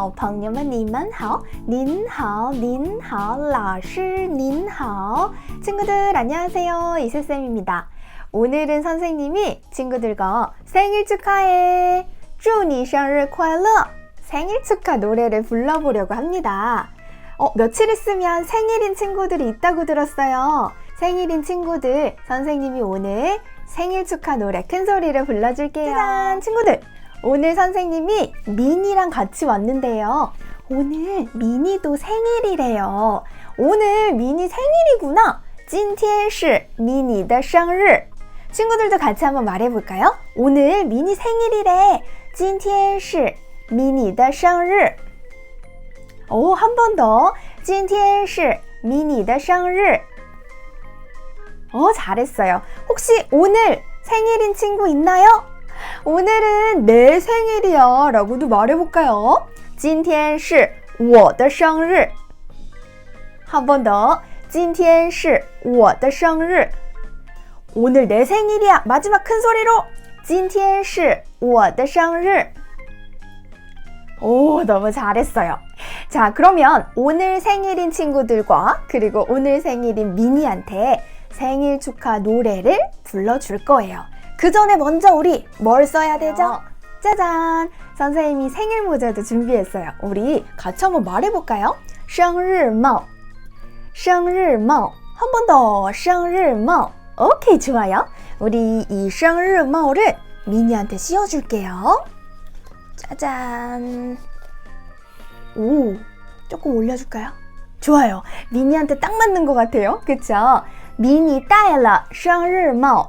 好朋友们你们好您好您好老师您好친구들 안녕하세요 이세쌤입니다 오늘은 선생님이 친구들과 생일 축하해 祝你生日快乐 생일 축하 노래를 불러보려고 합니다 어, 며칠 있으면 생일인 친구들이 있다고 들었어요 생일인 친구들 선생님이 오늘 생일 축하 노래 큰 소리로 불러줄게요 짜잔 친구들 오늘 선생님이 미니랑 같이 왔는데요. 오늘 미니도 생일이래요. 오늘 미니 생일이구나. 今天是 미니的 生日. 친구들도 같이 한번 말해볼까요? 오늘 미니 생일이래. 今天是 미니的 生日. 오, 한 번 더. 今天是 미니的 生日. 어, 잘했어요. 혹시 오늘 생일인 친구 있나요? 오늘은 내 생일이야 라고도 말해볼까요? 今天是我的生日 한 번 더. 今天是我的生日 오늘 내 생일이야. 마지막 큰 소리로. 今天是我的生日 오, 너무 잘했어요. 자, 그러면 오늘 생일인 친구들과 그리고 오늘 생일인 미니한테 생일 축하 노래를 불러줄 거예요. 그 전에 먼저 우리 뭘 써야 되죠? 짜잔! 선생님이 생일 모자도 준비했어요. 우리 같이 한번 말해볼까요? 生日帽 生日帽 한 번 더, 生日帽 오케이, 좋아요. 우리 이 生日帽를 미니한테 씌워줄게요. 짜잔. 오, 조금 올려줄까요? 좋아요. 미니한테 딱 맞는 것 같아요. 그쵸? 미니 戴了生日帽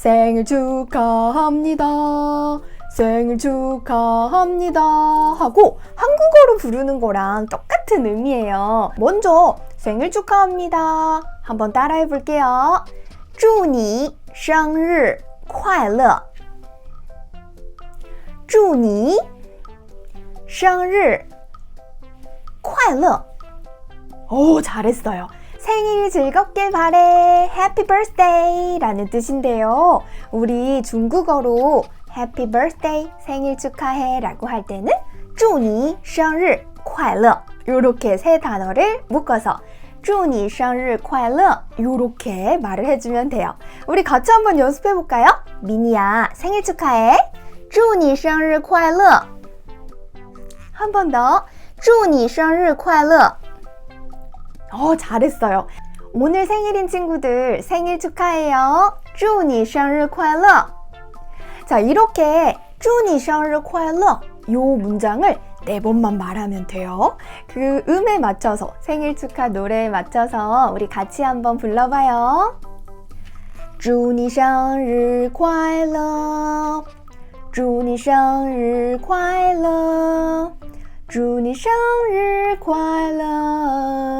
생일 축하합니다. 생일 축하합니다. 하고 한국어로 부르는 거랑 똑같은 의미예요. 먼저 생일 축하합니다. 한번 따라해 볼게요. 祝你生日快乐祝你生日快乐 오, 잘했어요. 생일 즐겁게 바래. Happy birthday 라는 뜻인데요. 우리 중국어로 Happy birthday 생일 축하해 라고 할 때는 祝你生日快乐 요렇게 세 단어를 묶어서 祝你生日快乐 요렇게 말을 해주면 돼요. 우리 같이 한번 연습해 볼까요? 미니야 생일 축하해. 祝你生日快乐 한 번 더. 祝你生日快乐 어, 잘했어요. 오늘 생일인 친구들 생일 축하해요. 祝你生日快乐. 자, 이렇게 祝你生日快乐요 문장을 네 번만 말하면 돼요. 그 음에 맞춰서 생일 축하 노래에 맞춰서 우리 같이 한번 불러봐요. 祝你生日快乐祝你生日快乐祝你生日快乐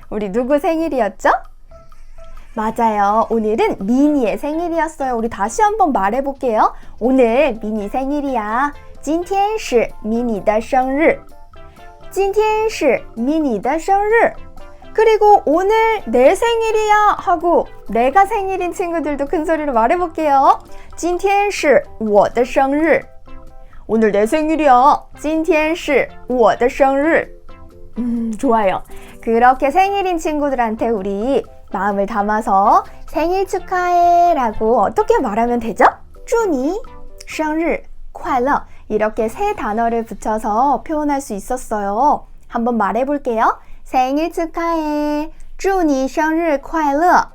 우리 누구 생일이었죠? 맞아요. 오늘은 미니의 생일이었어요. 우리 다시 한번 말해볼게요. 오늘 미니 생일이야. 今天是 미니的 生日. 今天是 미니的 生日. 그리고 오늘 내 생일이야 하고 내가 생일인 친구들도 큰 소리로 말해볼게요. 今天是我的生日. 오늘 내 생일이야. 今天是我的生日. 음, 좋아요. 그렇게 생일인 친구들한테 우리 마음을 담아서 생일 축하해 라고 어떻게 말하면 되죠? 祝你生日快乐 이렇게 세 단어를 붙여서 표현할 수 있었어요. 한번 말해볼게요. 생일 축하해. 祝你生日快乐.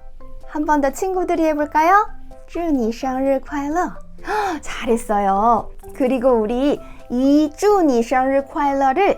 한 번 더 친구들이 해볼까요? 祝你生日快乐. 잘했어요. 그리고 우리 이 祝你生日快乐를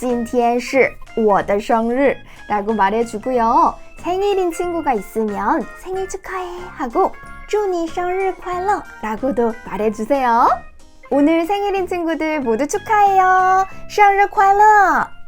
今天是我的生日 라고 말해주고요. 생일인 친구가 있으면 생일 축하해 하고 祝你生日快乐 라고도 말해주세요. 오늘 생일인 친구들 모두 축하해요. 生日快乐!